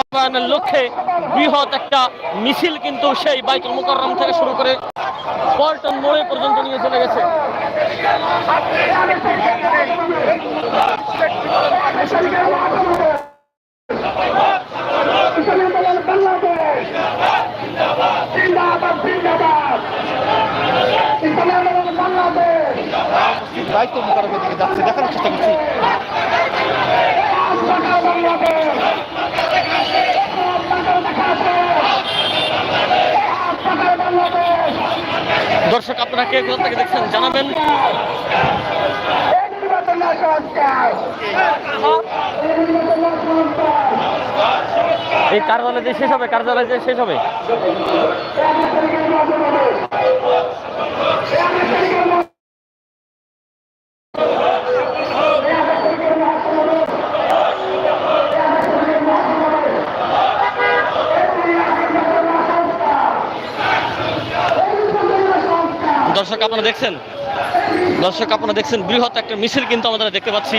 বাস্তবায়নের লক্ষ্যে বৃহৎ একটা মিছিল কিন্তু সেই বাইতুল মুকাররম থেকে শুরু করে পল্টন মোড়ে পর্যন্ত নিয়ে চলে গেছে। দায়িত্ব মোকারমের দিকে যাচ্ছে, দেখানোর চেষ্টা করছি ঢাকা বাংলাদেশ ঢাকা বাংলাদেশ দর্শক, আপনারা কে, কোথা থেকে দেখছেন জানাবেন। এই কার্যালয় যে শেষ হবে, কার্যালয় যে শেষ হবে। দর্শক আপনারা দেখছেন? দর্শক আপনারা দেখছেন বৃহৎ একটা মিছিল কিন্তু আমরা দেখতে পাচ্ছি।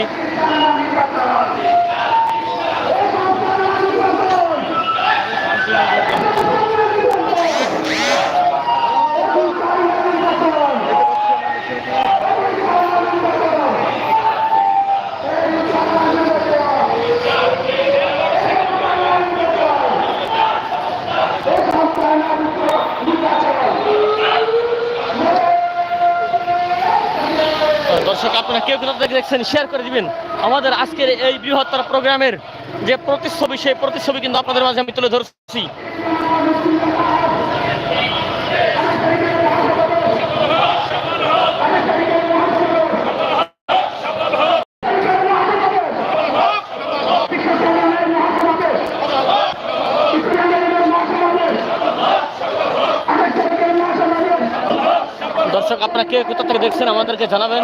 আপনারা কেউ থেকে দেখছেন শেয়ার করে দিবেন। আমাদের আজকের এই বৃহত্তর প্রোগ্রামের যে প্রতিচ্ছবি, সেই প্রতিচ্ছবি কিন্তু আপনাদের মাঝে আমি তুলে ধরছি। দর্শক আপনারা কে কোথা থেকে দেখছেন আমাদেরকে জানাবেন।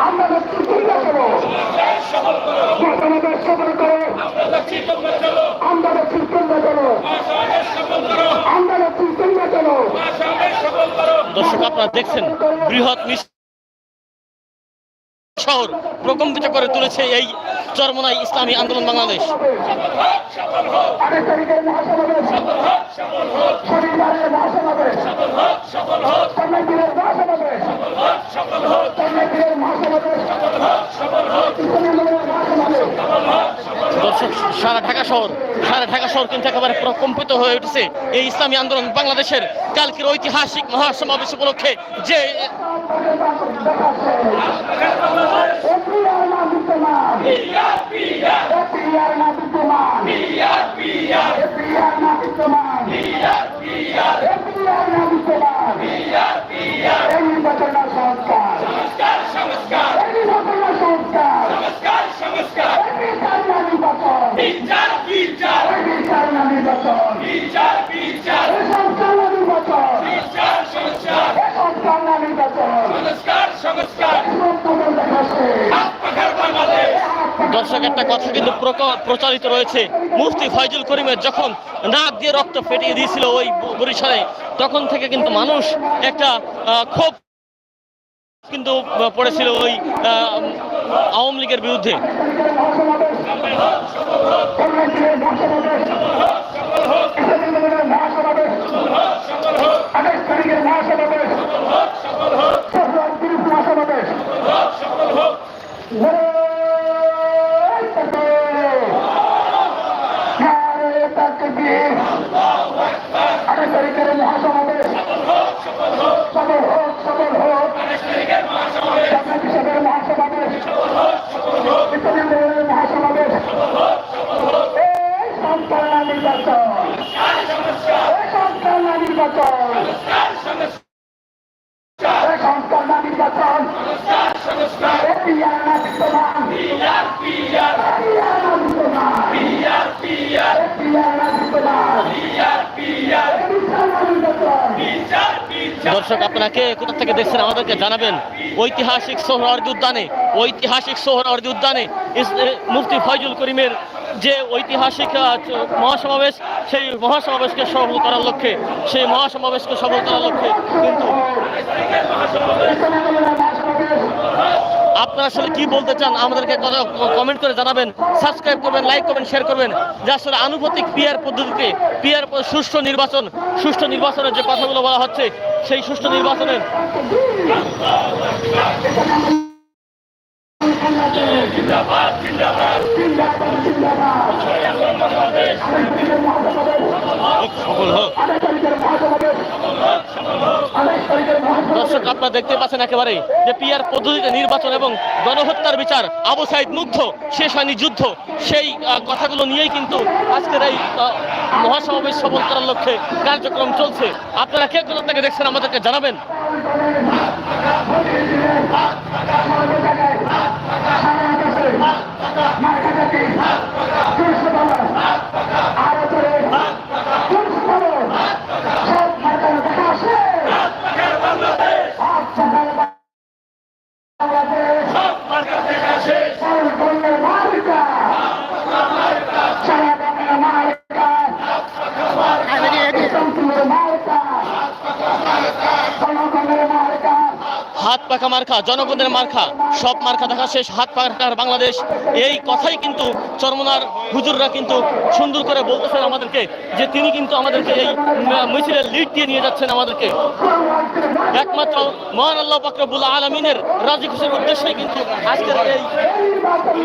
আমরা লক্ষ্য চিন্তা করো আমাদের সফল করো আমরা লক্ষ্য চিন্তা করো আমরা লক্ষ্য চিন্তা করো দর্শক আপনারা দেখছেন বৃহৎ শহর প্রকম্পিত করে তুলেছে এই চরমনাই ইসলামী আন্দোলন বাংলাদেশ। তারিখের মহাসমাবেশ শনিবারের মহাসমাবেশ কর্ণাটকের মহাসমাবেশ কর্ণাটকের মহাসমাবেশ ইসলামের মহাসমাবেশ দর্শক সারা ঢাকা শহর সারা ঢাকা শহর কিন্তু একেবারে প্রকম্পিত হয়ে উঠেছে এই ইসলামী আন্দোলন বাংলাদেশের কালকের ঐতিহাসিক মহাসমাবেশ উপলক্ষে যে বিদ্যমান এপিআর না বিদ্যমান এপিআর না বিদ্যমান এপিআর না বিদ্যমান এই নির্বাচন সংস্কার এই নির্বাচন সংস্কার এই বিচার না নির্বাচন এই বিচার না নির্বাচন এই সংস্কার না নির্বাচন এই সংস্কার না নির্বাচন সংস্কার দেখাচ্ছে দর্শক, একটা কথা কিন্তু প্রচারিত রয়েছে। মুফতি ফয়জুল করিমের যখন নাক দিয়ে রক্ত ফেটিয়ে দিয়েছিল ওই বরিশালে, তখন থেকে কিন্তু মানুষ একটা ক্ষোভ কিন্তু পড়েছিল ওই আওয়ামী লীগের বিরুদ্ধে। সংস্কার সংস্কার সংস্কার সংস্কার সংস্কার সংস্কার সংস্কার সংস্কার সংস্কার দর্শক, আপনাকে কোথা থেকে দেখছেন? আমাদেরকে জানাবেন। ঐতিহাসিক সোহরাওয়ার্দী উদ্যানে, ঐতিহাসিক সোহরাওয়ার্দী উদ্যানে মুফতি ফয়জুল করিমের যে ঐতিহাসিক মহাসমাবেশ, সেই মহাসমাবেশকে সফল করার লক্ষ্যে, সেই মহাসমাবেশকে সফল করার লক্ষ্যে কিন্তু আপনারা আসলে কি বলতে চান, আমাদেরকে কমেন্ট করে জানাবেন সাবস্ক্রাইব করবেন লাইক করবেন শেয়ার করবেন, যে আসলে আনুপাতিক পিয়ার পদ্ধতিতে পিয়ার সুষ্ঠু নির্বাচন, সুষ্ঠু নির্বাচনের যে কথাগুলো বলা হচ্ছে সেই সুষ্ঠু নির্বাচনের সফল হোক দর্শক, আপনারা দেখতে পাচ্ছেন একেবারে যে পিয়ার পদ্ধতিতে নির্বাচন এবং গণহত্যার বিচার। আবু সাইদ মুগ্ধ, শেষ হয়নি যুদ্ধ। সেই কথাগুলো নিয়েই কিন্তু আজকের এই মহাসমাবেশ সফল করার লক্ষ্যে কার্যক্রম চলছে। আপনারা কে কোথা থেকে দেখছেন আমাদেরকে জানাবেন? হাত পাকা মার্কা জনগণের মার্কা সব মার্কা দেখা শেষ, হাত পাকার বাংলাদেশ। এই কথাই কিন্তু চরমনার হুজুররা কিন্তু সুন্দর করে বলতেছেন আমাদেরকে, যে তিনি কিন্তু আমাদেরকে এই মিছিলের লিড দিয়ে নিয়ে যাচ্ছেন আমাদেরকে। একমাত্র মহান আল্লাহ পাকরবুল আলমিনের রাজি খুশির উদ্দেশ্যেই কিন্তু আজকের এই নির্বাচন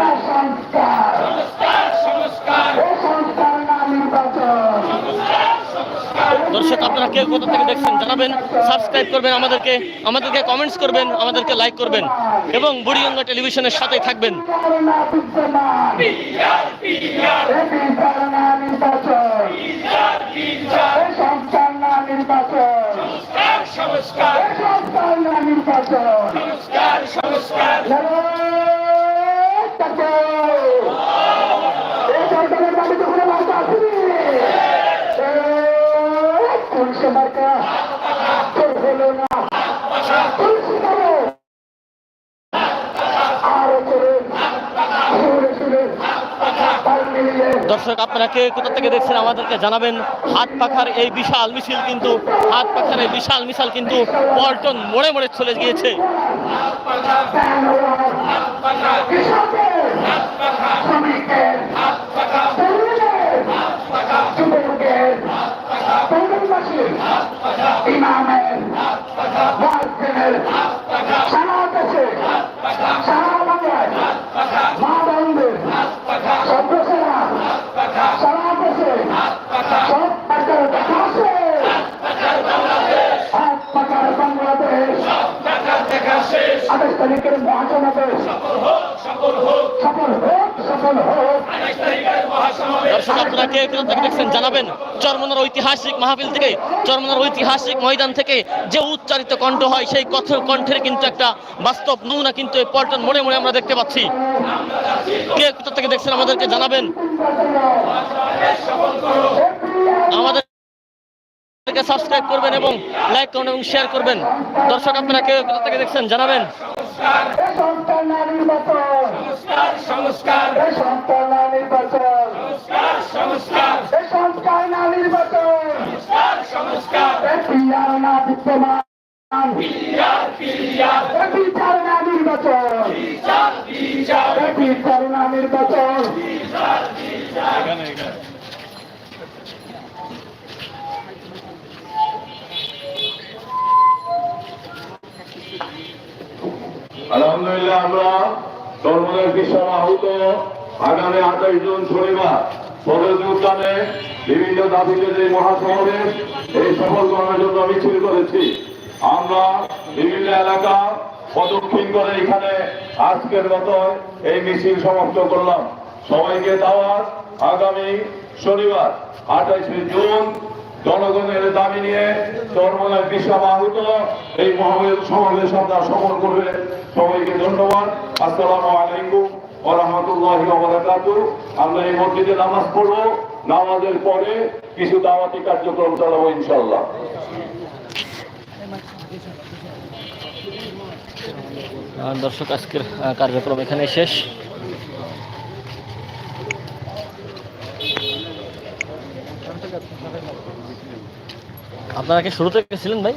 না সংস্কার এই সংস্কার না নির্বাচন দর্শক আপনারা কেউ কোথা থেকে দেখছেন জানাবেন সাবস্ক্রাইব করবেন আমাদেরকে আমাদেরকে কমেন্টস করবেন আমাদেরকে লাইক করবেন এবং বুড়িগঙ্গা টেলিভিশনের সাথেই থাকবেন সংস্কার নির্বাচন এই সংস্কার না নির্বাচন লড়াই থাকে। এই সরকারের দাবিতে কোনো বার্তা আসেনি। এই মার্কা তোর হলো না। পুলিশ করো আরও করে সুরে সুরে দর্শক আপনারা কে কোথা থেকে দেখছেন আমাদেরকে জানাবেন হাত পাখার এই বিশাল মিছিল কিন্তু হাত পাখার এই বিশাল মিছিল কিন্তু পল্টন মোড়ে মোড়ে চলে গিয়েছে। ইমামের মুয়াজ্জিনের সারা দেশে সারা বাংলায় মা বোনদের সদস্যরা সারা দেশে সব পাকার দেখা আছে এক পাকার বাংলাদেশ আঠাশ তারিখের মহাসমাবেশ দর্শক আপনারা কে কোথা থেকে দেখছেন জানাবেন। চরমনার ঐতিহাসিক মাহফিল থেকে চরমনার ঐতিহাসিক ময়দান থেকে যে উচ্চারিত কণ্ঠ হয় সেই কথ কণ্ঠের কিন্তু একটা বাস্তব নমুনা কিন্তু এই পল্টন মোড়ে মোড়ে আমরা দেখতে পাচ্ছি। কে কোথা থেকে দেখছেন আমাদেরকে জানাবেন? আমাদের সাবস্ক্রাইব করবেন এবং লাইক করবেন এবং শেয়ার করবেন। দর্শক আপনারা কে কোথা থেকে দেখছেন জানাবেন? এই সংস্কার সংস্কার না নির্বাচন এই সংস্কার না নির্বাচন বিদ্যমান নির্বাচন নির্বাচন আলহামদুলিল্লাহ আমরা ধর্মের কিশোর আহত। আগামী আঠাশ জুন শনিবার সদর উদ্যানে বিভিন্ন দাবিতে যে মহাসমাবেশ, এই সফল করার জন্য মিছিল করেছি। আমরা বিভিন্ন এলাকা প্রদক্ষিণ করে এখানে আজকের মতো এই মিছিল সমাপ্ত করলাম। সবাইকে দাওয়াত আগামী শনিবার আঠাইশে জুন, জনগণের দাবি নিয়ে চরমনায় বিশাল আহুত এই মহামের সমাবেশ আপনারা সফল করবে। সবাইকে ধন্যবাদ। আসসালামু আলাইকুম রাহমাতুল্লাহি আমরা এই মসজিদে নামাজ পড়ব। নামাজের পরে কিছু দাওয়াতি কার্যক্রম চালাবো ইনশাল্লাহ দর্শক, আজকের কার্যক্রম এখানে শেষ। আপনারা কি থেকে ছিলেন ভাই?